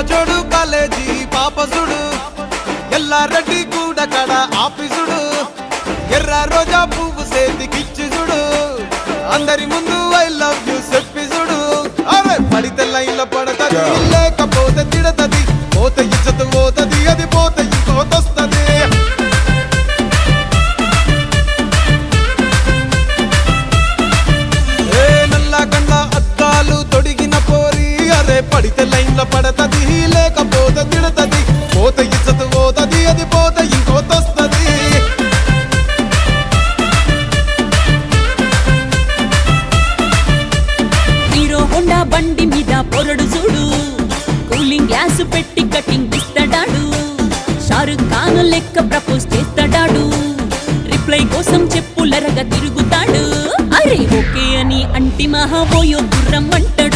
జోడు కాలేజీ పాపసుడు. ఎల్లారెడ్డి కూడా కడ ఆఫీసుడు. ఎర్ర రోజా పువ్వు సేతికిచ్చి చూడు అందరి ముందు ఐ లవ్ యూ చెప్పి చూడు అరే పడితే లైన్లో పడతది. లేకపోతే తిడతది. పోత ఇచ్చత పోతది. అది పోత ఇంకోతొస్తది. ఏ నల్ల కళ్ళ పడతది లేకపోతే తిడతది. పోత ఇచ్చదు పోతది అది పోత ఇంకోతొస్తది హీరో హోండా బండి మీద పొరడు చూడు. కూలింగ్ గ్లాస్ పెట్టి కటింగ్ ఇస్తాడాడు. షారుఖ్ ఖాన్ లెక్క ప్రపోజ్ చేస్తాడాడు. రిప్లై కోసం చెప్పులరగా తిరుగుతాడు. అరే ఓకే అని అంటి మహాబోయో గుర్రం అంటాడు